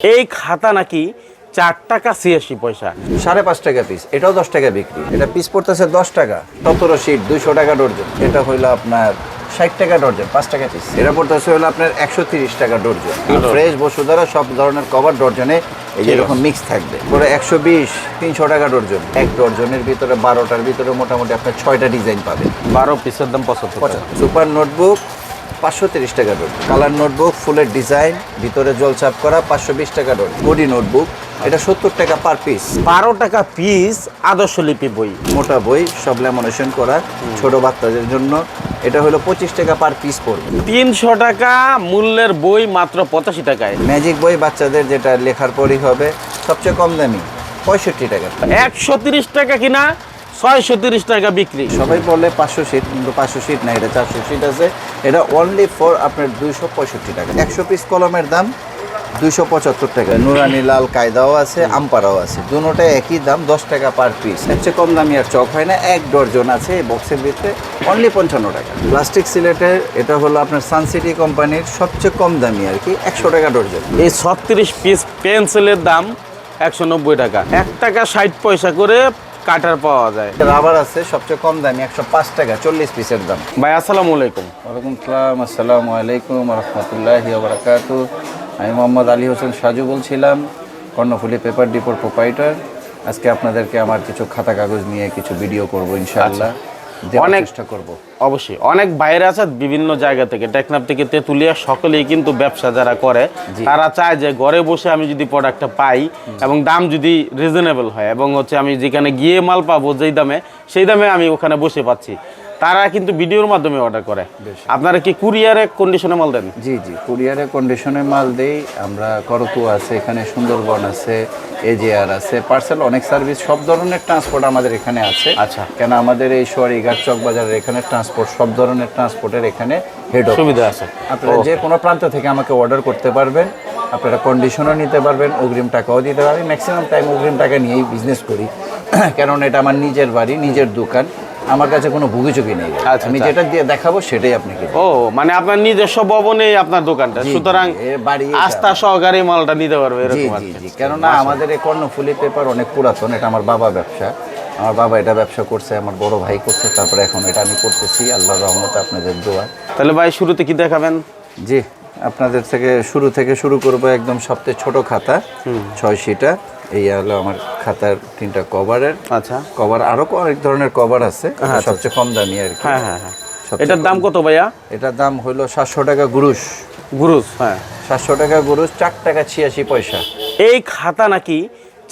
এই খাতা নাকি চার টাকা ছিয়াশি পয়সা। সাড়ে পাঁচ টাকা পিস এটাও দশ টাকা বিক্রি। এটা পিস পড়তেছে দশ টাকা সতেরো শিট দুইশো টাকা ডর্জন। এটা হইল আপনার ষাট টাকা ডর্জন পাঁচ টাকা পিস এটা পড়তেছে হলো আপনার একশো তিরিশ টাকা ডর্জন। ফ্রেশ বসুধারা সব ধরনের কভার ডর্জনে এই যে এরকম মিক্স থাকবে। পরে একশো বিশ তিনশো টাকা ডর্জন। এক ডর্জনের ভিতরে বারোটার ভিতরে মোটামুটি আপনার ছয়টা ডিজাইন পাবেন বারো পিসের দাম পঁচাত্তর। সুপার নোটবুক পাঁচশো তিরিশ টাকা ডোর কালার নোটবুক ফুলের ডিজাইন ভিতরে জল চাপ করা পাঁচশো বিশ টাকা ডোর বডি নোটবুক এটা সত্তর টাকা পার পিস বারো টাকা পিস আদর্শ লিপি বই। মোটা বই সব ল্যামিনেশন করা ছোট বাচ্চাদের জন্য। এটা হলো পঁচিশ টাকা পার পিস পড়বে। তিনশো টাকা মূল্যের বই মাত্র পঁচাশি টাকায়। ম্যাজিক বই বাচ্চাদের যেটা লেখার পরই হবে সবচেয়ে কম দামি পঁয়ষট্টি টাকা। একশো তিরিশ টাকা কিনা ছয়শো তিরিশ টাকা বিক্রি। সবাই বলে পাঁচশো সিট কিন্তু পাঁচশো সিট না এটা চারশো সিট আছে। এটা অনলি ফর আপনার দুইশো পঁয়ষট্টি টাকা। একশো পিস কলমের দাম দুইশো পঁচাত্তর টাকা। নুরানি লাল কায়দাও আছে আমপারাও আছে। দুটোটাই একই দাম দশ টাকা পার পিস এর চেয়ে কম দামি আর চক হয় না এক ডর্জন আছে এই বক্সের ভিতরে অনলি পঞ্চান্ন টাকা। প্লাস্টিক সিলেটের এটা হলো আপনার সানসিটি কোম্পানির সবচেয়ে কম দামি আর কি একশো টাকা ডর্জন। এই ছত্রিশ পিস পেন্সিলের দাম একশো নব্বই টাকা। এক টাকা ষাট পয়সা করে কাটার পাওয়া যায়। রাবার আছে সবচেয়ে কম দামি একশো পাঁচ টাকা চল্লিশ পিসের দাম। ভাই আসসালামু আলাইকুম। ওয়ালাইকুম সালাম আসসালামু আলাইকুম রহমতুল্লাহ বারাকাতু। আমি মোহাম্মদ আলী হোসেন সাজু বলছিলাম কর্ণফুলি পেপার ডিপোর প্রোপাইটার। আজকে আপনাদেরকে আমার কিছু খাতা কাগজ নিয়ে কিছু ভিডিও করব ইনশাআল্লাহ। দেওয়ার অনেক- চেষ্টা করব। অবশ্যই। অনেক বাইরে আছে বিভিন্ন জায়গা থেকে। টেকনাফ থেকে তেঁতুলিয়া সকলেই কিন্তু ব্যবসা যারা করে তারা চায় যে ঘরে বসে আমি যদি প্রোডাক্টটা পাই এবং দাম যদি রিজনেবল হয় এবং হচ্ছে আমি যেখানে গিয়ে মাল পাবো যেই দামে সেই দামে আমি ওখানে বসে পাচ্ছি। তারা কিন্তু ভিডিওর মাধ্যমে অর্ডার করে। আপনারা কি কুরিয়ারে কন্ডিশনে মাল দেন? জি জি কুরিয়ারে কন্ডিশনে মাল দেই। আমরা করতু আছে এখানে সুন্দরবন আছে এজেআর আছে পার্সেল অনেক সার্ভিস সব ধরনের ট্রান্সপোর্ট আমাদের এখানে আছে। আচ্ছা। কেন আমাদের এই সোয়ারিঘাট চক বাজারের এখানে ট্রান্সপোর্ট সব ধরনের ট্রান্সপোর্টের এখানে হেড সুবিধা আছে। আপনারা যে কোনো প্রান্ত থেকে আমাকে অর্ডার করতে পারবেন। আপনারা কন্ডিশনও নিতে পারবেন অগ্রিম টাকাও দিতে পারবেন। ম্যাক্সিমাম টাইম অগ্রিম টাকা নিয়েই বিজনেস করি। কারণ এটা আমার নিজের বাড়ি নিজের দোকান। আমার কাছে কোনো ভুগিচুকি নেই। আচ্ছা, আমি আচ্ছা। যেটা দিয়ে দেখাবো সেটাই আপনাকে ও মানে আপনার নিজস্ব ভবনে আপনার দোকানটা। সুতরাং। আস্থা সহকারে মালটা নিতে পারবে এরকম আর কি। কেননা আমাদের এই কর্ণফুলি পেপার অনেক পুরাতন এটা আমার বাবা ব্যবসা। আমার বাবা এটা ব্যবসা করছে আমার বড় ভাই করছে তারপরে এখন এটা আমি করতেছি। আল্লাহর রহমতে আপনাদের দোয়া। তাহলে ভাই শুরুতে কি দেখাবেন? জি আপনাদের থেকে শুরু থেকে শুরু করব একদম সবচেয়ে ছোট খাতা ছয় শিটা এই হলো আমার খাতার তিনটা কভারের আচ্ছা। কভার আরও অনেক ধরনের কভার আছে সবচেয়ে কম দামি আর কি। হ্যাঁ হ্যাঁ হ্যাঁ। এটার দাম কত ভাইয়া? এটার দাম হলো সাতশো টাকা গুরুশ। গুরুস হ্যাঁ। সাতশো টাকা গুরুশ চার টাকা ছিয়াশি পয়সা। এই খাতা নাকি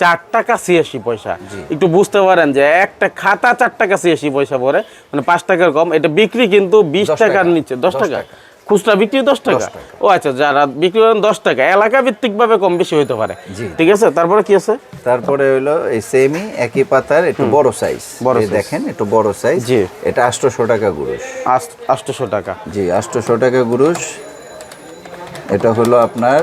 চার টাকা ছিয়াশি পয়সা? একটু বুঝতে পারেন যে একটা খাতা চার টাকা ছিয়াশি পয়সা পরে মানে পাঁচ টাকার কম। এটা বিক্রি কিন্তু বিশ টাকার টাকা। নিচে দশ টাকা। খুচরা বিক্রি দশ টাকা। ও আচ্ছা যারা বিক্রি করেন দশ টাকা এলাকা ভিত্তিক ভাবে কম বেশি হতে পারে। ঠিক আছে? তারপরে কি আছে? তারপরে হলো এই সেমি একই পাতার একটু বড় সাইজ বড় দেখেন একটু বড় সাইজ জি। এটা আটশোশো টাকা গুরুশ। আটশোশো টাকা। জি আটশোশো টাকা গুরুশ। এটা হলো আপনার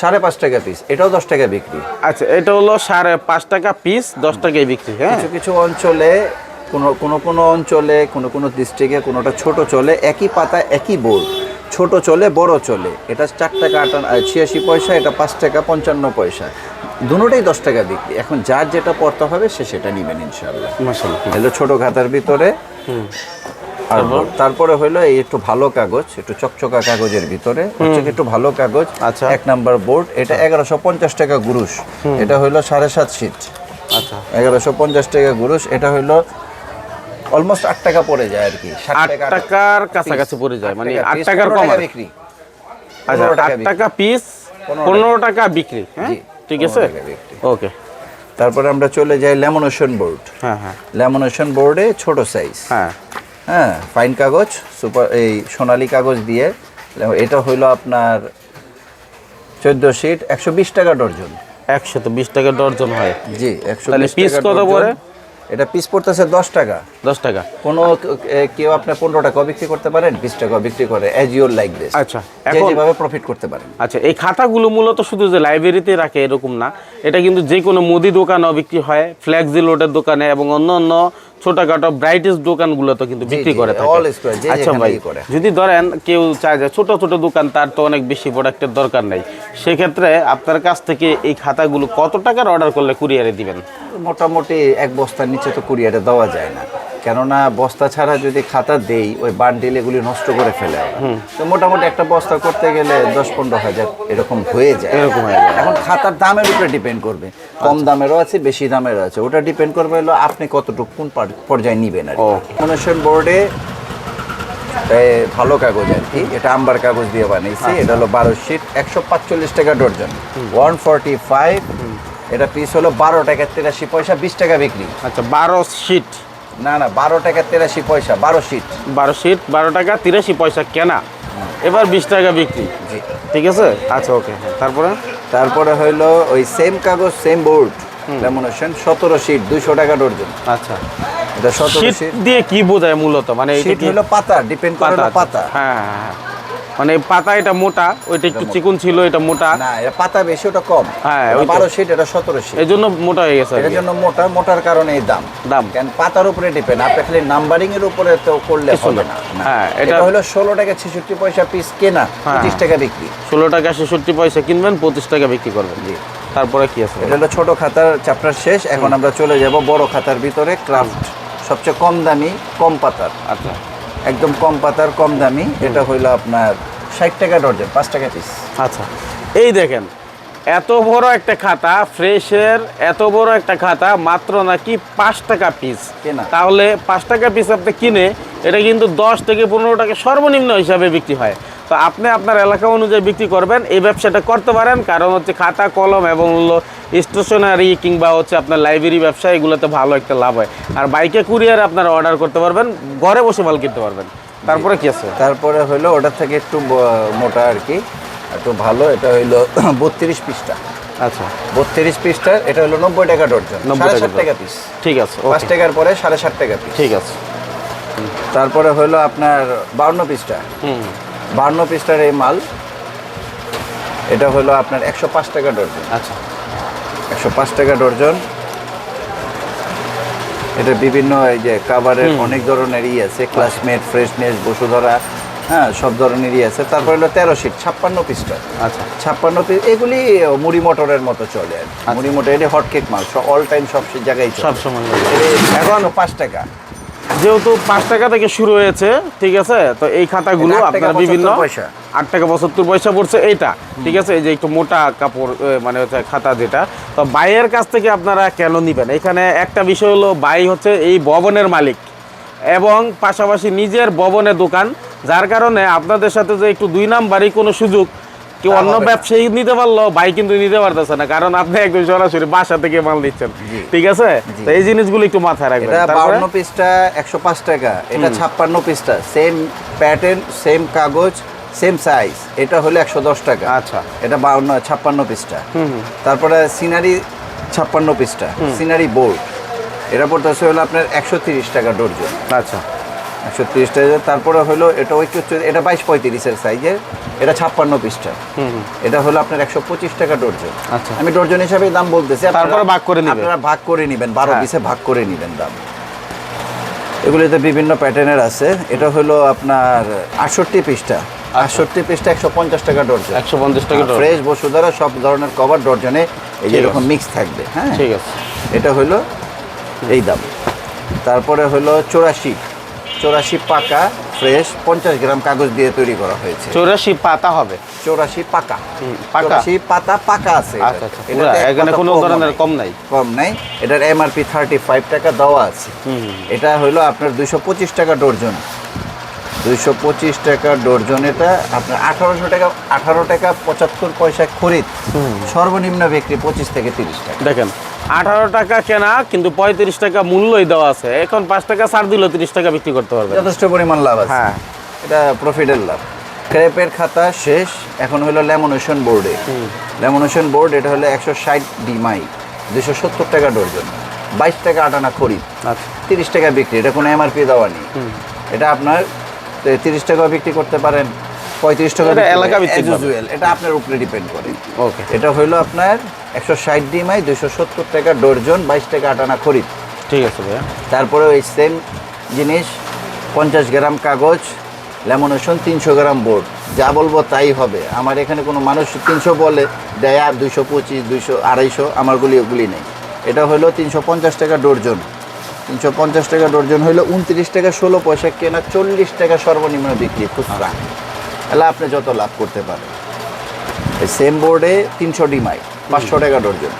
সাড়ে পাঁচ টাকা পিস এটাও দশ টাকা বিক্রি। আচ্ছা এটা হলো সাড়ে পাঁচ টাকা পিস দশ টাকায় বিক্রি হ্যাঁ? কিছু কিছু অঞ্চলে কোনো কোনো কোনো অঞ্চলে কোনো কোনো ডিস্ট্রিক্টে কোনোটা ছোট চলে একই পাতা একই বোর্ড। ছোট চলে বড় চলে। এটা চার টাকা আটান ছিয়াশি পয়সা এটা পাঁচ টাকা পঞ্চান্ন পয়সা। দুটোটাই দশ টাকা বিক্রি। এখন যার যেটা পড়তে হবে সে সেটা নেবেন ইনশাল্লাহ হলো ছোট খাতার ভিতরে আর তারপরে? হলো এই একটু ভালো কাগজ একটু চকচকা কাগজের ভিতরে। একটু ভালো কাগজ আচ্ছা। এক নাম্বার বোর্ড। এটা এগারোশো পঞ্চাশ টাকা গুরুশ। এটা হইল সাড়ে সাত সিট আচ্ছা। এগারোশো পঞ্চাশ টাকা গুরুশ। এটা হইল অলমোস্ট আট টাকা পড়ে যায় আর কি আট টাকার কাছাকাছি পড়ে যায় মানে আট টাকার কম বিক্রি। আচ্ছা আট টাকা পিস পনেরো টাকা বিক্রি হ্যাঁ? ঠিক আছে। ওকে তারপরে আমরা চলে যাই ল্যামিনেশন বোর্ড হ্যাঁ হ্যাঁ। ল্যামিনেশন বোর্ডে ছোট সাইজ হ্যাঁ। হ্যাঁ ফাইন কাগজ সুপার এই সোনালি কাগজ দিয়ে। এটা হইল আপনার চোদ্দ শিট একশো বিশ টাকা ডর্জন। একশো তো বিশ টাকা ডর্জন হয়। জি একশো পিস কত পড়ে? এটা পিস পড়তেছে দশ টাকা। দশ টাকা। কোনো কেউ আপনি পনেরো টাকা বিক্রি করতে পারেন বিশ টাকা বিক্রি করে এজ ইউর লাইক দিস আচ্ছা যেভাবে প্রফিট করতে পারেন। আচ্ছা এই খাতাগুলো মূলত শুধু যে লাইব্রেরিতে রাখে এরকম না এটা কিন্তু যে কোনো মুদি দোকানেও বিক্রি হয় ফ্লেক্সি লোডের দোকানে এবং অন্য অন্য ছোটখাটো ব্রাইটেস দোকানগুলোতে কিন্তু বিক্রি করে থাকে। আচ্ছা ভাই যদি ধরেন কেউ চায় যে ছোট ছোট দোকান তার তো অনেক বেশি প্রোডাক্টের দরকার নেই। সেক্ষেত্রে আপনার কাছ থেকে এই খাতাগুলো কত টাকার অর্ডার করলে কুরিয়ারে দিবেন? মোটামুটি এক বস্তার নিচে তো কুরিয়ারে দেওয়া যায় না। কেননা বস্তা ছাড়া যদি খাতা দেই ওই বান্ডিল এগুলি নষ্ট করে ফেলে। তো মোটামুটি একটা বস্তা করতে গেলে দশ পনেরো হাজার এরকম হয়ে যায়। এরকম হয়ে যায়। এখন খাতার দামের উপরে ডিপেন্ড করবে। কম দামেরও আছে বেশি দামেরও আছে। ওটা ডিপেন্ড করবে হলো আপনি কতটুকু কোন পর্যায়ে নিবেন আর ও। বোর্ডে ভালো কাগজ আর কি। এটা আম্বার কাগজ দিয়ে বানিয়েছি। এটা হলো বারো শিট একশো পাঁচচল্লিশ টাকা ডর্জন ওয়ান ফর্টি ফাইভ এটা পিস হলো বারো টাকা তিরাশি পয়সা বিশ টাকা বিক্রি। আচ্ছা বারো শিট না না বারো টাকা তিরাশি পয়সা বারো শিট বারো শিট বারো টাকা তিরাশি পয়সা কেনা। এবার বিশ টাকা বিক্রি। জি। ঠিক আছে? আচ্ছা ওকে তারপরে? তারপরে হইল ওই সেম কাগজ সেম বোর্ড লেমনেশন সতেরো শিট দুইশো টাকা ডর্জন। আচ্ছা। এটা সতেরো শিট দিয়ে কি বোঝায় মূলত? মানে শিট হলো পাতা ডিপেন্ড করে পাতা পাতা। হ্যাঁ হ্যাঁ, হ্যাঁ। মানে পাতা এটা মোটা ওইটা একটু চিকুন ছিল এটা মোটা। না এটা পাতা বেশি ওটা কম। হ্যাঁ, বারো শিট এটা সতেরো শিট এই জন্য মোটা হয়ে গেছে এটার জন্য মোটা মোটার কারণে এই দাম। দাম। কেন পাতার উপরে ডিপেন্ড আপনি খালি নাম্বারিং এর উপরে তো করলে হবে না। হ্যাঁ, এটা এটা- হলো ষোলো টাকা ছেষট্টি পয়সা পিস কেনা হ্যাঁ। পঁচিশ টাকা বিক্রি। ষোলো টাকা ছেষট্টি পয়সা কিনবেন পঁচিশ টাকা বিক্রি করবেন। জি। তারপরে কি আছে? এটা হলো ছোট খাতার চ্যাপ্টার শেষ। এখন আমরা চলে যাব বড় খাতার ভিতরে ক্রাফট সবচেয়ে কম দামি কম পাতার। আচ্ছা। একদম কম পাতার কম দামি। এটা হইল আপনার ষাট টাকা ডর্জন পাঁচ টাকা পিস। আচ্ছা। এই দেখেন এত বড় একটা খাতা ফ্রেশের এত বড় একটা খাতা মাত্র নাকি পাঁচ টাকা পিস। তাহলে পাঁচ টাকা পিস আপনি কিনে এটা কিন্তু দশ থেকে পনেরো টাকা সর্বনিম্ন হিসাবে বিক্রি হয়। তো আপনি আপনার এলাকা অনুযায়ী বিক্রি করবেন এই ব্যবসাটা করতে পারেন। কারণ হচ্ছে খাতা কলম এবং হলো স্টেশনারি কিংবা হচ্ছে আপনার লাইব্রেরি ব্যবসা এগুলোতে ভালো একটা লাভ হয়। আর বাইকে কুরিয়ার আপনারা অর্ডার করতে পারবেন ঘরে বসে মাল কিনতে পারবেন। তারপরে কি আছে? তারপরে হইল ওটার থেকে একটু মোটা আর কি। একটু ভালো এটা হইল বত্রিশ পিসটা আচ্ছা। বত্রিশ পিসটা এটা হলো নব্বই টাকা ডর্জন 90 সাড়ে টাকা ষাট টাকা পিস ঠিক আছে পাঁচ টাকার পরে সাড়ে ষাট টাকা পিস ঠিক আছে। তারপরে হলো আপনার বাউন্ন পিসটা বাউন্ন পিসটার এই মাল এটা হলো আপনার একশো পাঁচ টাকা ডর্জন আচ্ছা। একশো পাঁচ টাকা ডর্জন এটা বিভিন্ন এই যে কাভারের অনেক ধরনের ই আছে ক্লাসমেট ফ্রেশনেস বসুধরা হ্যাঁ সব ধরনেরই আছে। তারপরে হলো তেরো শিট ছাপ্পান্ন পিসটা আচ্ছা। ছাপ্পান্ন পিস এগুলি মুড়ি মটরের মতো চলে আর মুড়ি মটর এটা হটকেক মাল অল টাইম সব জায়গায় সব সময় এখন পাঁচ টাকা। যেহেতু পাঁচ টাকা থেকে শুরু হয়েছে ঠিক আছে? তো এই খাতাগুলো আপনার বিভিন্ন পয়সা। আট টাকা পঁচাত্তর পয়সা পড়ছে এইটা ঠিক আছে? এই যে একটু মোটা কাপড় মানে হচ্ছে খাতা যেটা। তো বাইয়ের কাছ থেকে আপনারা কেন নিবেন? এখানে একটা বিষয় হলো বাই হচ্ছে এই ভবনের মালিক। এবং পাশাপাশি নিজের ভবনের দোকান যার কারণে আপনাদের সাথে যে একটু দুই নাম্বারই কোনো সুযোগ কেউ অন্য ব্যবসায়ী নিতে পারল ভাই কিন্তু নিতে পারতেছে না কারণ আপনি একদম সরাসরি বাসা থেকে মাল দিচ্ছেন ঠিক আছে? তো এই জিনিসগুলো একটু মাথায় রাখবেন। এটা বাউন্ন পিসটা একশো পাঁচ টাকা এটা ছাপ্পান্ন পিসটা সেম প্যাটার্ন সেম কাগজ সেম সাইজ এটা হলো একশো দশ টাকা। আচ্ছা। এটা বাউন্ন ছাপ্পান্ন পিসটা। হুম হুম। তারপরে সিনারি ছাপ্পান্ন পিসটা সিনারি বোর্ড। এটা পড়তেছে হলো আপনার একশো তিরিশ টাকা ডর্জন আচ্ছা। একশো তিরিশ টাকা তারপরে হলো এটা ওই হচ্ছে এটা বাইশ পঁয়ত্রিশের সাইজের এটা ছাপ্পান্ন পিসটা এটা হলো আপনার একশো পঁচিশ টাকা ডর্জন আচ্ছা। আমি ডর্জন হিসাবে দাম বলতেছি তারপরে ভাগ করে নিবেন। আপনারা ভাগ করে নেবেন বারো হ্যাঁ। পিসে ভাগ করে নেবেন দাম। এগুলিতে বিভিন্ন প্যাটার্নের আছে। এটা হলো আপনার আটষট্টি পিসটা আটষট্টি পিসটা একশো পঞ্চাশ টাকা ডর্জন একশো পঞ্চাশ টাকা। ফ্রেশ বসুধারা সব ধরনের কভার ডর্জনে এই যে এরকম মিক্স থাকবে হ্যাঁ? ঠিক আছে। এটা হলো এই দাম। তারপরে হলো চৌরাশি। চৌরাশি পাকা ফ্রেশ পঞ্চাশ গ্রাম কাগজ দিয়ে তৈরি করা হয়েছে। চৌরাশি পাতা হবে? চৌরাশি পাকা। চৌরাশি পাতা পাকা আছে আচ্ছা আচ্ছা। এখানে কোনো ধরনের কম নাই? কম নাই। এটার এমআরপি থার্টি ফাইভ টাকা দেওয়া আছে। এটা হলো আপনার দুইশো পঁচিশ টাকা ডর্জন। দুইশো পঁচিশ টাকা ডর্জন এটা। আপনার আঠারোশো টাকা আঠারো টাকা পঁচাত্তর পয়সা খরিদ। সর্বনিম্ন বিক্রি পঁচিশ থেকে তিরিশ টাকা। দেখেন আঠারো টাকা কেনা কিন্তু পঁয়ত্রিশ টাকা মূল্যই দেওয়া আছে। এখন পাঁচ টাকা ছাড় দিলে তিরিশ টাকা বিক্রি করতে পারবে যথেষ্ট পরিমাণ লাভ আছে। হ্যাঁ। এটা প্রফিটের লাভ। ক্রেপের খাতা শেষ। এখন হলো ল্যামিনেশন বোর্ডে ল্যামিনেশন বোর্ড এটা হলো একশো ষাট ডিমাই। দুশো সত্তর টাকা ডর্জন বাইশ টাকা আটানা খরিদ আচ্ছা। তিরিশ টাকা বিক্রি। এটা কোনো এমআরপি দেওয়া নেই। এটা আপনার তিরিশ টাকা বিক্রি করতে পারেন। পঁয়ত্রিশ টাকা এটা এলাকা এটা আপনার উপরে ডিপেন্ড করে। ওকে এটা হইল আপনার একশো ষাট ডিমাই দুশো সত্তর টাকা ডর্জন বাইশ টাকা আটানা খরিদ ঠিক আছে ভাইয়া। তারপরে ওই সেম জিনিস পঞ্চাশ গ্রাম কাগজ লেমনেশন তিনশো গ্রাম বোর্ড যা বলব তাই হবে। আমার এখানে কোনো মানুষ তিনশো বলে দেয় আর দুইশো পঁচিশ দুইশো আড়াইশো আমারগুলি ওগুলি নেই। এটা হলো তিনশো পঞ্চাশ টাকা ডর্জন। তিনশো পঞ্চাশ টাকা ডর্জন হইল উনত্রিশ টাকা ষোলো পয়সা কেনা চল্লিশ টাকা সর্বনিম্ন বিক্রি খুচরা। তাহলে আপনি যত লাভ করতে পারেন। সেম বোর্ডে তিনশো ডিমাই পাঁচশো টাকা ডর্জন।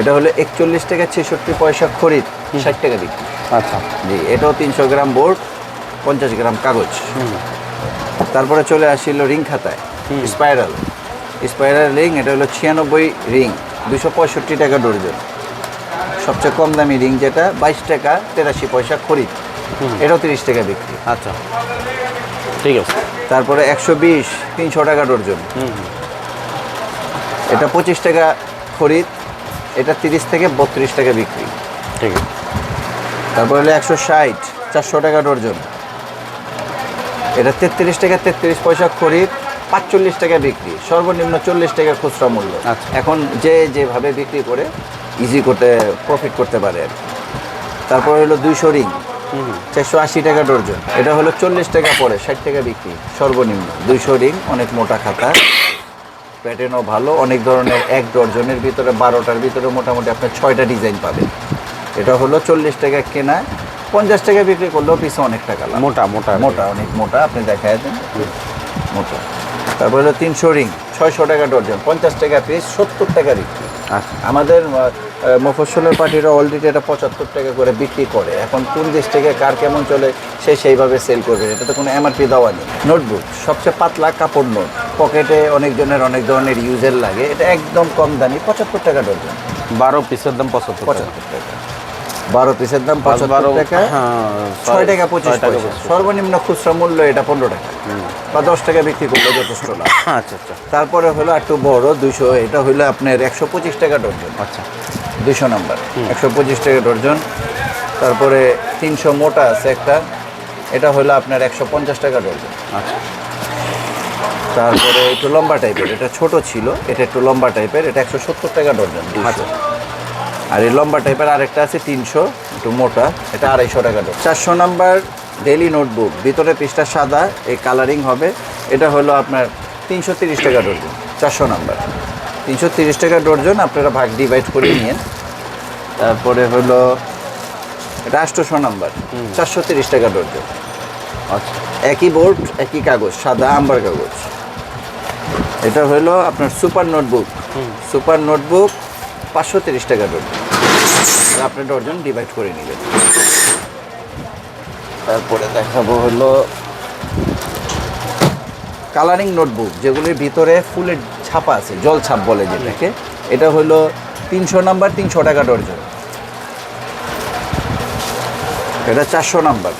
এটা হলো একচল্লিশ টাকা ছেষট্টি পয়সা খরিদ ষাট টাকা বিক্রি। আচ্ছা। জি এটাও তিনশো গ্রাম বোর্ড পঞ্চাশ গ্রাম কাগজ। তারপরে চলে আসছিল রিং খাতায় স্পাইরাল স্পাইরাল রিং এটা হলো ছিয়ানব্বই রিং দুশো পঁয়ষট্টি টাকা ডর্জন। সবচেয়ে কম দামি রিং যেটা বাইশ টাকা তেরাশি পয়সা খরিদ। এটাও তিরিশ টাকা বিক্রি। আচ্ছা। ঠিক আছে। তারপরে একশো বিশ তিনশো টাকা ডর্জন। এটা পঁচিশ টাকা খরিদ এটা তিরিশ থেকে বত্রিশ টাকা বিক্রি। ঠিক আছে। তারপর হলো একশো ষাট চারশো টাকা ডর্জন। এটা তেত্রিশ টাকা তেত্রিশ পয়সা খরিদ পাঁচচল্লিশ টাকা বিক্রি। সর্বনিম্ন চল্লিশ টাকা খুচরা মূল্য। আচ্ছা। এখন যে যেভাবে বিক্রি করে ইজি করতে প্রফিট করতে পারে আর কি। তারপর হলো দুইশো রিং। চারশো আশি টাকা ডর্জন। এটা হলো চল্লিশ টাকা পরে ষাট টাকা বিক্রি সর্বনিম্ন। দুইশো রিং অনেক মোটা খাতা। প্যাটার্নও ভালো অনেক ধরনের এক ডর্জনের ভিতরে বারোটার ভিতরে মোটামুটি আপনার ছয়টা ডিজাইন পাবেন। এটা হলো চল্লিশ টাকা কেনা। পঞ্চাশ টাকা বিক্রি করলেও পিছু অনেক টাকা মোটা মোটা। মোটা অনেক মোটা আপনি দেখায় দেন। মোটা। তারপরে হলো তিনশো রিং ছয়শো টাকা ডর্জন পঞ্চাশ টাকা পিস সত্তর টাকা বিক্রি। আচ্ছা। আমাদের মফস্বলের পার্টিরা অলরেডি এটা পঁচাত্তর টাকা করে বিক্রি করে। এখন কোন দেশ থেকে কার কেমন চলে সে সেইভাবে সেল করবে। এটা তো কোনো এমআরপি দেওয়া নেই। নোটবুক সবচেয়ে পাতলা কাপড় নোট। পকেটে অনেকজনের অনেক ধরনের ইউজের লাগে। এটা একদম কম দামি পঁচাত্তর টাকা ডর্জন বারো পিসের দাম পঁচাত্তর টাকা। পঁচাত্তর টাকা। বারো পিসের দাম পাঁচ বারো পঁচাত্তর টাকা। হ্যাঁ ছয় টাকা পঁচিশ টাকা সর্বনিম্ন খুচরা মূল্য এটা পনেরো টাকা। বা দশ টাকা বিক্রি করলে যথেষ্ট লাভ। আচ্ছা আচ্ছা। তারপরে হলো একটু বড় দুইশো এটা হলো আপনার একশো পঁচিশ টাকা ডর্জন আচ্ছা। দুশো নাম্বার। একশো পঁচিশ টাকা ডর্জন। তারপরে তিনশো মোটা আছে একটা। এটা হলো আপনার একশো পঞ্চাশ টাকা ডর্জন। আচ্ছা। তারপরে একটু লম্বা টাইপের। এটা ছোট ছিল এটা একটু লম্বা টাইপের। এটা একশো সত্তর টাকা ডর্জন আচ্ছা। আর এই লম্বা টাইপের আরেকটা আছে তিনশো একটু মোটা। এটা আড়াইশো টাকা ডর্জন। চারশো নাম্বার ডেলি নোটবুক। ভিতরে পিসটা সাদা এই কালারিং হবে। এটা হলো আপনার তিনশো তিরিশ টাকা ডর্জন চারশো নাম্বার। তিনশো তিরিশ টাকা ডর্জন আপনারা ভাগ ডিভাইড করে নিয়ে তারপরে হলো এটা আটশোশো নাম্বার চারশো তিরিশ টাকা ডর্জন। আচ্ছা। একই বোর্ড একই কাগজ সাদা আম্বার কাগজ। এটা হলো আপনার সুপার নোটবুক। সুপার নোটবুক পাঁচশো তিরিশ টাকা ডর্জন। আপনি ডর্জন ডিভাইড করে নেবেন। তারপরে দেখাবো হলো কালারিং নোটবুক যেগুলির ভিতরে ফুলের ছাপা আছে জল ছাপ বলে যেটাকে। এটা হলো তিনশো নাম্বার তিনশো টাকা ডর্জন। এটা চারশো নাম্বার।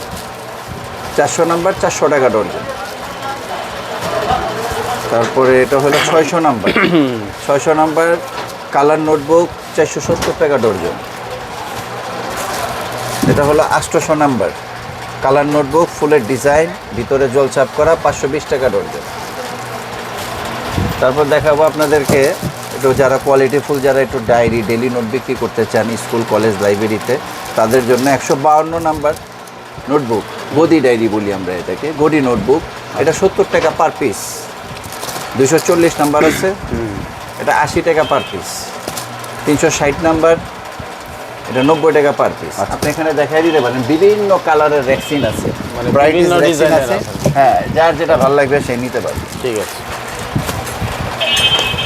চারশো নাম্বার চারশো টাকা ডর্জন। তারপরে এটা হলো ছয়শো নাম্বার। ছয়শো নাম্বার কালার নোটবুক চারশো সত্তর টাকা ডর্জন। এটা হলো আটশোশো নাম্বার। কালার নোটবুক ফুলের ডিজাইন ভিতরে জলছাপ করা পাঁচশো বিশ টাকা ডর্জন। তারপর দেখাবো আপনাদেরকে একটু যারা কোয়ালিটি ফুল যারা একটু ডায়েরি ডেলি নোট বিক্রি করতে চান স্কুল কলেজ লাইব্রেরিতে তাদের জন্য একশো বাউন্ন নাম্বার নোটবুক গদি ডায়েরি বলি আমরা এটাকে গদি নোটবুক এটা সত্তর টাকা পার পিস দুশো চল্লিশ নাম্বার আছে এটা আশি টাকা পার পিস তিনশো ষাট নাম্বার এটা নব্বই টাকা পার পিস আপনি এখানে দেখাই দিতে পারেন বিভিন্ন কালারের রেক্সিন আছে মানে আছে। হ্যাঁ যার যেটা ভালো লাগবে সে নিতে পারবে। ঠিক আছে।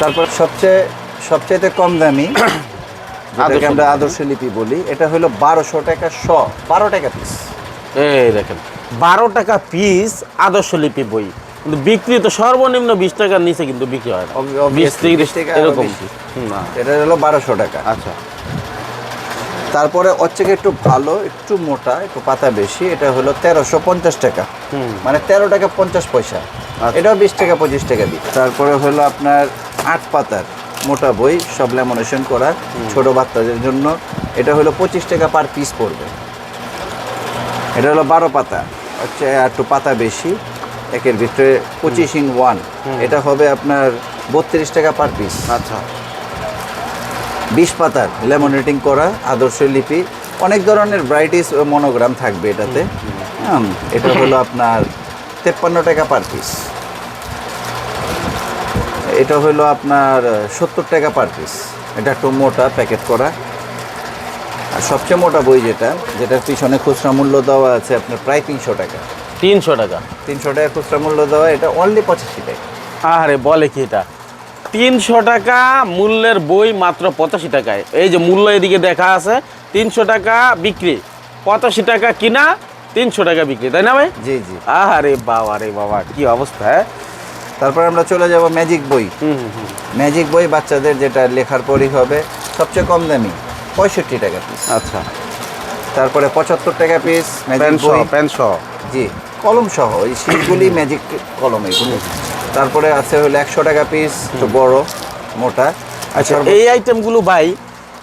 তারপর সবচেয়ে সবচেয়ে কম দামি যেটাকে আমরা আদর্শ লিপি বলি এটা হলো বারোশো টাকা শ বারো টাকা পিস এই দেখেন বারো টাকা পিস আদর্শ লিপি বই। কিন্তু বিক্রি তো সর্বনিম্ন বিশ টাকার নিচে কিন্তু বিক্রি হয় না। বিশ তিরিশ টাকা এরকম। না এটা হলো বারোশো টাকা। আচ্ছা। তারপরে ওর থেকে একটু ভালো একটু মোটা একটু পাতা বেশি এটা হলো তেরোশো পঞ্চাশ টাকা। মানে তেরো টাকা পঞ্চাশ পয়সা। আচ্ছা। এটাও বিশ টাকা পঁচিশ টাকা দিই তারপরে হলো আপনার আট পাতার মোটা বই সব ল্যামিনেশন করা ছোট বাচ্চাদের জন্য। এটা হলো পঁচিশ টাকা পার পিস পড়বে। এটা হলো বারো পাতা। হচ্ছে একটু পাতা বেশি একের ভিতরে পঁচিশ ইন ওয়ান এটা হবে আপনার বত্রিশ টাকা পার পিস আচ্ছা। বিশ পাতার লেমনেটিং করা আদর্শ লিপি। অনেক ধরনের ভ্যারাইটিস মনোগ্রাম থাকবে এটাতে। এটা হলো আপনার তেপ্পান্ন টাকা পার পিস এটা হলো আপনার সত্তর টাকা পার পিস এটা একটু মোটা প্যাকেট করা। আর সবচেয়ে মোটা বই যেটা যেটার পিছনে খুচরা মূল্য দেওয়া আছে আপনার প্রায় তিনশো টাকা। তিনশো টাকা। তিনশো টাকা খুচরা মূল্য দেওয়া এটা অনলি পঁচাশি টাকা। আরে বলে কি এটা? তিনশো টাকা মূল্যের বই মাত্র পঁচাশি টাকায়। এই যে মূল্য এদিকে দেখা আছে তিনশো টাকা বিক্রি। পঁচাশি টাকা কিনা তিনশো টাকা বিক্রি। তাই না ভাই? জি জি। আরে বাবা রে বাবা কি অবস্থা হ্যাঁ? তারপর আমরা চলে যাব ম্যাজিক বই। হুম হুম, হুম। ম্যাজিক বই বাচ্চাদের যেটা লেখার পরই হবে সবচেয়ে কম দামি পঁয়ষট্টি টাকা পিস আচ্ছা। তারপরে পঁচাত্তর টাকা পিস ম্যাজিক সহ বই। জি কলম সহ এই শীটগুলি ম্যাজিক কলম এগুলো। তারপরে আছে হলো একশো টাকা পিস বড় মোটা। আচ্ছা এই আইটেমগুলো ভাই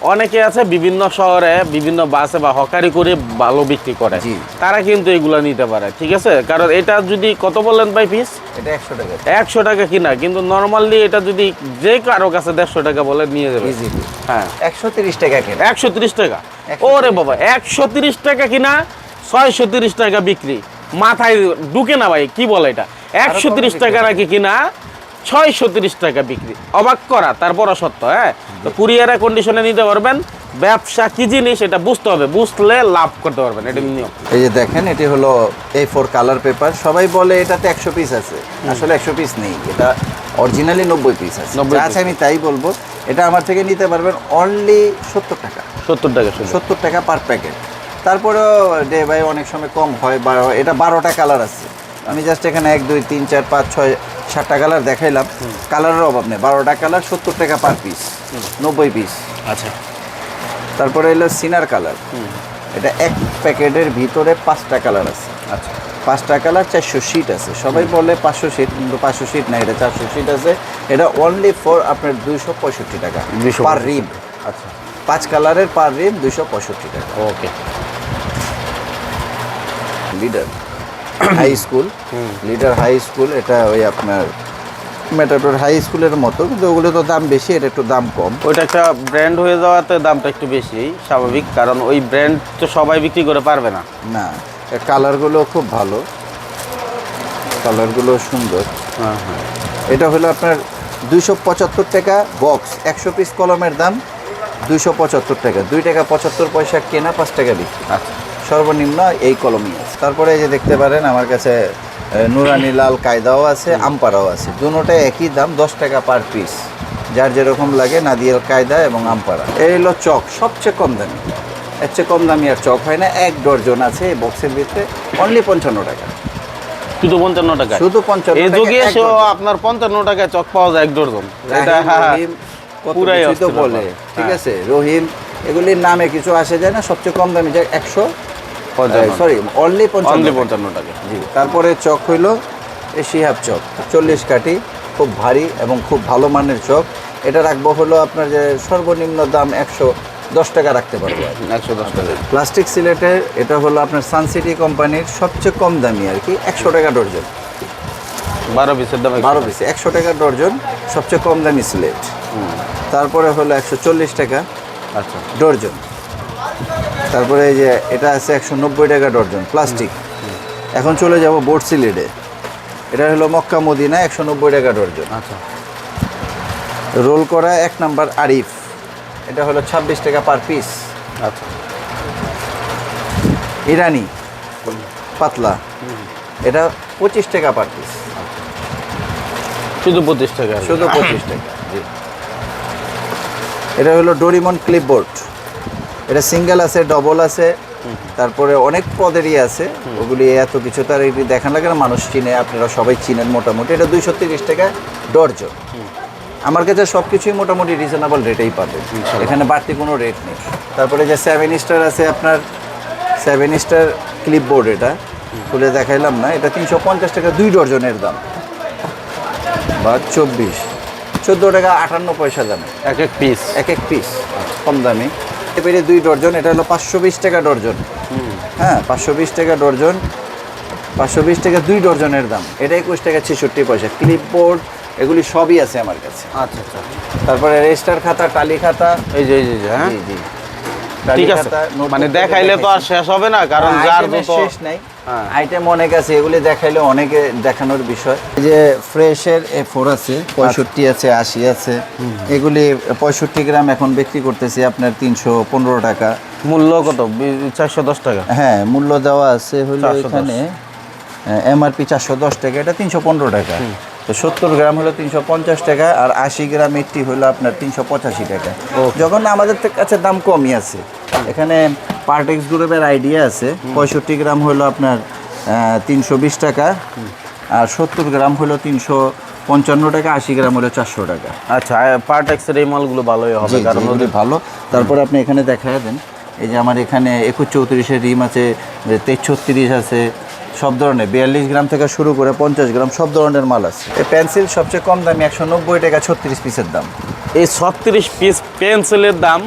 অনেকে আছে বিভিন্ন শহরে বিভিন্ন বাসে বা হকারি করে ভালো বিক্রি করে। তারা কিন্তু এগুলো নিতে পারে ঠিক আছে? কারণ এটা যদি কত বললেন ভাই পিস এটা একশো টাকা। একশো টাকা কিনা কিন্তু নর্মালি এটা যদি যে কারও কাছে দেড়শো টাকা বলে নিয়ে যাবে। হ্যাঁ। একশো তিরিশ টাকা কেনা। একশো তিরিশ টাকা? 130 ওরে বাবা একশো তিরিশ টাকা কিনা ছয়শো তিরিশ টাকা বিক্রি। মাথায় ঢুকে না ভাই কি বলে এটা? একশো তিরিশ টাকা নাকি কিনা? ছয়শো তিরিশ টাকা বিক্রি। অবাক করা তারপরও সত্য হ্যাঁ? তো কুরিয়ারে কন্ডিশনে নিতে পারবেন ব্যবসা কি জিনিস এটা বুঝতে হবে বুঝলে লাভ করতে পারবেন এটা নিয়ম। এই যে দেখেন এটি হলো এই ফোর কালার পেপার সবাই বলে এটাতে একশো পিস আছে আসলে একশো পিস নেই এটা অরিজিনালি নব্বই পিস আছে। 90 যা আছে আমি তাই বলব এটা আমার থেকে নিতে পারবেন অনলি সত্তর টাকা। সত্তর টাকা সত্তর। টাকা পার প্যাকেট তারপরেও ডে বাই অনেক সময় কম হয় বা এটা বারোটা কালার আছে। আমি জাস্ট এখানে এক দুই তিন চার পাঁচ ছয় সাতটা কালার দেখাইলাম। কালারের অভাব নেই। বারোটা কালার সত্তর টাকা পার পিস নব্বই পিস আচ্ছা। তারপরে এলো সিনার কালার এটা এক প্যাকেটের ভিতরে পাঁচটা কালার আছে। আচ্ছা। পাঁচটা কালার চারশো শিট আছে। সবাই বলে পাঁচশো শিট কিন্তু পাঁচশো শিট না এটা চারশো শিট আছে। এটা অনলি ফর আপনার দুইশো পঁয়ষট্টি টাকা 265 পার রিম আচ্ছা। পাঁচ কালারের পার রিম দুইশো পঁয়ষট্টি টাকা। Okay leader high school leader high school এটা ওই আপনার মেটাটোর হাই স্কুলের মতো কিন্তু ওগুলো তো দাম বেশি এটা একটু দাম কম। ওইটা একটা ব্র্যান্ড হয়ে যাওয়াতে দামটা একটু বেশি স্বাভাবিক কারণ ওই ব্র্যান্ড তো সবাই বিক্রি করে পারবে না। না কালারগুলো খুব ভালো কালারগুলো সুন্দর। হ্যাঁ হ্যাঁ। এটা হলো আপনার দুইশো পঁচাত্তর টাকা বক্স একশো পিস কলমের দাম দুইশো পঁচাত্তর টাকা। দুই টাকা পঁচাত্তর পয়সা কেনা পাঁচ টাকা বিক্রি। আচ্ছা। সর্বনিম্ন এই কলমই আছে। তারপরে এই যে দেখতে পারেন আমার কাছে নুরানি লাল কায়দাও আছে আমপারাও আছে। দুটোটাই একই দাম দশ টাকা পার পিস। যার যেরকম লাগে নাদিয়াল কায়দা এবং আমপারা। এই হলো চক সবচেয়ে কম দামি। এর চেয়ে কম দামি আর চক হয় না এক ডর্জন আছে এই বক্সের ভিতরে অনলি পঞ্চান্ন টাকা। শুধু পঞ্চান্ন টাকা? শুধু পঞ্চান্ন এই যুগে। আপনার পঞ্চান্ন টাকায় চক পাওয়া যায় এক পুরাই অস্থির বলে ঠিক হ্যাঁ। আছে? রহিম এগুলির নামে কিছু আসে যায় না সবচেয়ে কম দামি যায় একশো পঞ্চান্ন সরি অনলি পঞ্চান্ন পঞ্চান্ন টাকা। জি তারপরে চক হইল এই শিহাব চক। চল্লিশ কাঠি খুব ভারী এবং খুব ভালো মানের চক। এটা রাখব হলো আপনার যে সর্বনিম্ন দাম একশো দশ টাকা রাখতে পারব। একশো দশ টাকা। প্লাস্টিক সিলেটের এটা হলো আপনার সানসিটি কোম্পানির সবচেয়ে কম দামি আর কি একশো টাকা ডর্জন। বারো পিসের দাম বারো পিস একশো টাকা ডর্জন সবচেয়ে কম দামি সিলেট। তারপরে হলো একশো চল্লিশ টাকা আচ্ছা। ডর্জন। তারপরে এই যে এটা আছে একশো নব্বই টাকা ডর্জন প্লাস্টিক। এখন চলে যাব বোর্ড সিলেটে। এটা হলো মক্কা মদিনা একশো নব্বই টাকা ডর্জন আচ্ছা। রোল করা এক নাম্বার আরিফ। এটা হলো ছাব্বিশ টাকা পার পিস। আচ্ছা। ইরানি। পাতলা। এটা পঁচিশ টাকা পার পিস। শুধু পঁচিশ টাকা। শুধু পঁচিশ টাকা জি। এটা হলো ডোরিমন ক্লিপবোর্ড। এটা সিঙ্গেল আছে ডবল আছে তারপরে অনেক পদেরই আছে ওগুলি এত কিছু তার এটি দেখান লাগে না মানুষ চিনে আপনারা সবাই চিনেন মোটামুটি। এটা দুইশো তিরিশ টাকা ডর্জন আমার কাছে সব কিছুই মোটামুটি রিজনেবল রেটেই পাবে এখানে বাড়তি কোনো রেট নেই। তারপরে যে সেভেন স্টার আছে আপনার সেভেন স্টার ক্লিপবোর্ড এটা খুলে দেখাইলাম না এটা তিনশো পঞ্চাশ টাকা দুই ডর্জনের দাম। বা চব্বিশ। চোদ্দ টাকা আটান্ন পয়সা দামে। এক এক পিস এক এক পিস কম দামি। এবারে দুই ডর্জন এটা হলো পাঁচশো বিশ টাকা ডর্জন হ্যাঁ পাঁচশো বিশ টাকা ডর্জন পাঁচশো বিশ টাকা দুই ডর্জনের দাম। এটা একুশ টাকা ছেষট্টি পয়সা। ক্লিপ বোর্ড এগুলি সবই আছে আমার কাছে। আচ্ছা আচ্ছা তারপরে রেজিস্টার খাতা টালি খাতা। এই যে এই যে, হ্যাঁ? জি জি। ঠিক আছে। মানে দেখাইলে তো আর শেষ হবে না কারণ যার শেষ নাই। আইটেম অনেক আছে এগুলি দেখাইলে অনেকে দেখানোর বিষয়। এই যে ফ্রেশের এ ফোর আছে পঁয়ষট্টি আছে আশি আছে এগুলি পঁয়ষট্টি গ্রাম এখন বিক্রি করতেছি আপনার তিনশো পনেরো টাকা। মূল্য কত? চারশো দশ টাকা। হ্যাঁ মূল্য দেওয়া আছে হলো 410 এখানে এমআরপি চারশো দশ টাকা এটা তিনশো পনেরো টাকা। তো সত্তর গ্রাম হলো তিনশো পঞ্চাশ টাকা আর আশি গ্রাম এইটটি হলো আপনার তিনশো পঁচাশি টাকা। যখন আমাদের কাছে দাম কমই আছে। এখানে পার্টেক্স গ্রুপের আইডিয়া আছে। পঁয়ষট্টি গ্রাম হলো আপনার তিনশো বিশ টাকা আর সত্তর গ্রাম হলো তিনশো পঞ্চান্ন টাকা আশি গ্রাম হলো চারশো টাকা। আচ্ছা পার্টেক্সের এই মালগুলো ভালোই হবে কারণ ভালো। তারপরে আপনি এখানে দেখা দেন এই যে আমার এখানে একুশ চৌত্রিশের রিম আছে তেইশ ছত্রিশ আছে সব ধরনের বিয়াল্লিশ গ্রাম থেকে শুরু করে পঞ্চাশ গ্রাম সব ধরনের মাল আছে। এই পেন্সিল সবচেয়ে কম দামি একশো নব্বই টাকা ছত্রিশ পিসের দাম। এই ছত্রিশ পিস পেন্সিলের দাম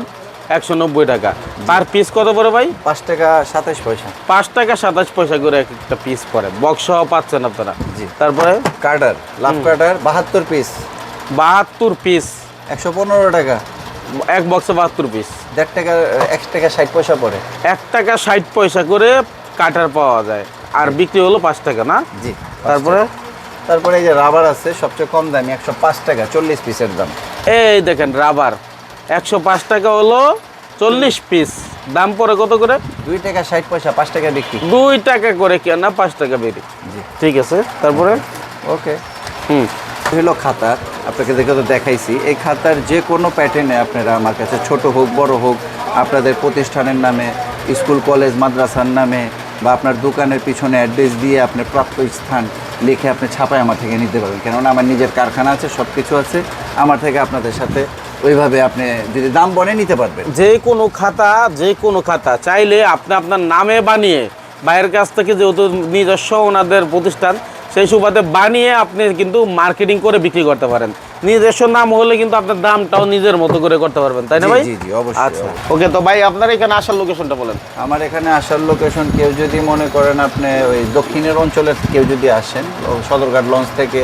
একশো নব্বই টাকা। পার পিস কত পড়ে ভাই? পাঁচ টাকা সাতাশ পয়সা। পাঁচ টাকা সাতাশ পয়সা করে এক একটা পিস পড়ে। বক্স সহ পাচ্ছেন আপনারা। জি। তারপরে? কার্ডার লাভ কার্ডার বাহাত্তর পিস বাহাত্তর পিস একশো পনেরো টাকা। এক বক্সে বাহাত্তর পিস দেড় টাকা এক টাকা ষাট পয়সা পড়ে। এক টাকা ষাট পয়সা করে কাটার পাওয়া যায়। আর বিক্রি হলো পাঁচ টাকা না? জি তারপরে? তারপরে এই যে রাবার আছে সবচেয়ে কম দামি একশো পাঁচ টাকা চল্লিশ পিসের দাম। এই দেখেন রাবার একশো পাঁচ টাকা হলো চল্লিশ পিস দাম পড়ে কত করে? দুই টাকা ষাট পয়সা পাঁচ টাকা বিক্রি। দুই টাকা করে কেন না পাঁচ টাকা জি। ঠিক আছে তারপরে? ওকে। হুম। হলো খাতা আপনাকে দেখে তো দেখাইছি এই খাতার যে কোনো প্যাটার্নে আপনারা আমার কাছে ছোট হোক বড় হোক আপনাদের প্রতিষ্ঠানের নামে স্কুল কলেজ মাদ্রাসার নামে বা আপনার দোকানের পিছনে অ্যাড্রেস দিয়ে আপনার প্রাপ্ত স্থান লিখে আপনি ছাপায় আমার থেকে নিতে পারবেন। কেননা আমার নিজের কারখানা আছে সব কিছু আছে। আমার থেকে আপনাদের সাথে ওইভাবে আপনি যদি দাম বনে নিতে পারবেন। যে কোনো খাতা যে কোনো খাতা চাইলে আপনি আপনার নামে বানিয়ে বাইরের কাছ থেকে যেহেতু নিজস্ব ওনাদের প্রতিষ্ঠান সেই সুবাদে বানিয়ে আপনি কিন্তু মার্কেটিং করে বিক্রি করতে পারেন। নিজস্ব নাম হলে কিন্তু আপনার দামটাও নিজের মতো করে করতে পারবেন তাই না ভাই? জি, জি, অবশ্যই, আচ্ছা। ওকে তো ভাই আপনার এখানে আসার লোকেশনটা বলেন। আমার এখানে আসার লোকেশন কেউ যদি মনে করেন আপনি ওই দক্ষিণের অঞ্চলের কেউ যদি আসেন সদরঘাট লঞ্চ থেকে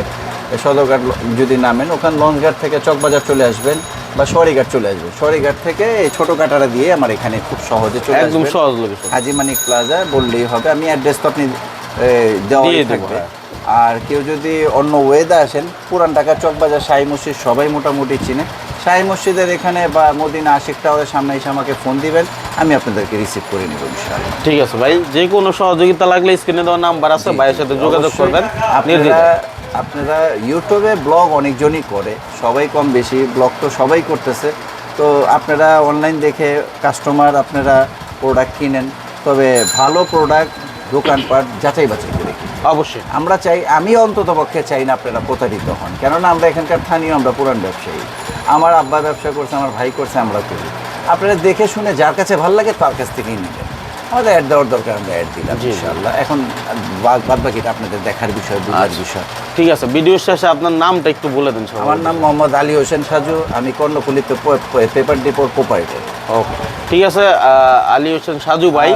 সদরঘাট যদি নামেন ওখানে লঞ্চঘাট থেকে চকবাজার চলে আসবেন। বা সরিঘাট চলে আসবেন সরিঘাট থেকে এই ছোটো কাটারা দিয়ে আমার এখানে খুব সহজে চলে একদম সহজ লোকেশন হাজি মানিক প্লাজা বললেই হবে। আমি অ্যাড্রেস তো আপনি দেওয়াই থাকবে। আর কেউ যদি অন্য ওয়েদা আসেন পুরান ঢাকা চকবাজার শাহী মসজিদ সবাই মোটামুটি চিনে। শাহী মসজিদের এখানে বা মদিনা আশিক টাওয়ারের সামনে এসে আমাকে ফোন দিবেন। আমি আপনাদেরকে রিসিভ করে নেব ইনশাআল্লাহ। ঠিক আছে ভাই যে কোনো সহযোগিতা লাগলে স্ক্রিনে দেওয়া নাম্বার আছে ভাইয়ের সাথে যোগাযোগ করবেন আপনি। আপনারা ইউটিউবে ব্লগ অনেকজনই করে সবাই কম বেশি ব্লগ তো সবাই করতেছে। তো আপনারা অনলাইন দেখে কাস্টমার আপনারা প্রোডাক্ট কিনেন তবে ভালো প্রোডাক্ট দোকানপাট যাচাই বাছাই করে। অবশ্যই। আমরা চাই আমি অন্তত পক্ষে চাই না আপনারা প্রতারিত হন কেননা আমরা এখানকার স্থানীয় আমরা পুরান ব্যবসায়ী। আমার আব্বা ব্যবসা করছে আমার ভাই করছে আমরা করি। আপনারা দেখে শুনে যার কাছে ভালো লাগে তার কাছ থেকেই নেবেন আমাদের অ্যাড দেওয়ার দরকার আমরা অ্যাড দিলাম। ইনশাআল্লাহ। এখন বাদ বাকিটা আপনাদের দেখার বিষয় বুঝার আচ্ছা। বিষয়। ঠিক আছে ভিডিও শেষে আপনার নামটা একটু বলে দেন আমার নাম মোহাম্মদ আলী হোসেন সাজু আমি কর্ণফুলিতে পেপার ডিপোর কোপারেটর ওকে। ঠিক আছে আলী হোসেন সাজু ভাই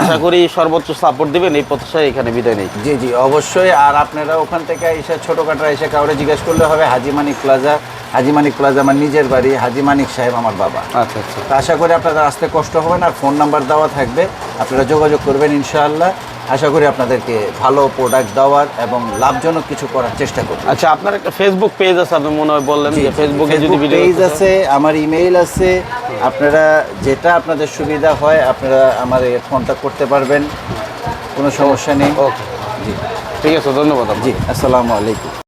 আশা করি সর্বোচ্চ সাপোর্ট দিবেন এই প্রত্যাশায় এখানে বিদায় নেই। জি জি অবশ্যই। আর আপনারা ওখান থেকে এসে ছোটোখাটো এসে কাউরে জিজ্ঞেস করলে হবে হাজি মানিক প্লাজা হাজি মানিক প্লাজা আমার নিজের বাড়ি হাজি মানিক সাহেব আমার বাবা। আচ্ছা আচ্ছা। তো আশা করি আপনাদের আসতে কষ্ট হবে না আর ফোন নাম্বার দেওয়া থাকবে আপনারা যোগাযোগ করবেন ইনশাআল্লাহ। আশা করি আপনাদেরকে ভালো প্রোডাক্ট দেওয়ার এবং লাভজনক কিছু করার চেষ্টা করব। আচ্ছা আপনার একটা ফেসবুক পেজ আছে আপনি মনে হয় বললেন যে ফেসবুকে যদি ভিডিও পেজ আছে আমার ইমেইল আছে। আপনারা যেটা আপনাদের সুবিধা হয় আপনারা আমার কন্ট্যাক্ট করতে পারবেন। কোনো সমস্যা নেই। ওকে জি। ঠিক আছে ধন্যবাদ জি আসসালামু আলাইকুম।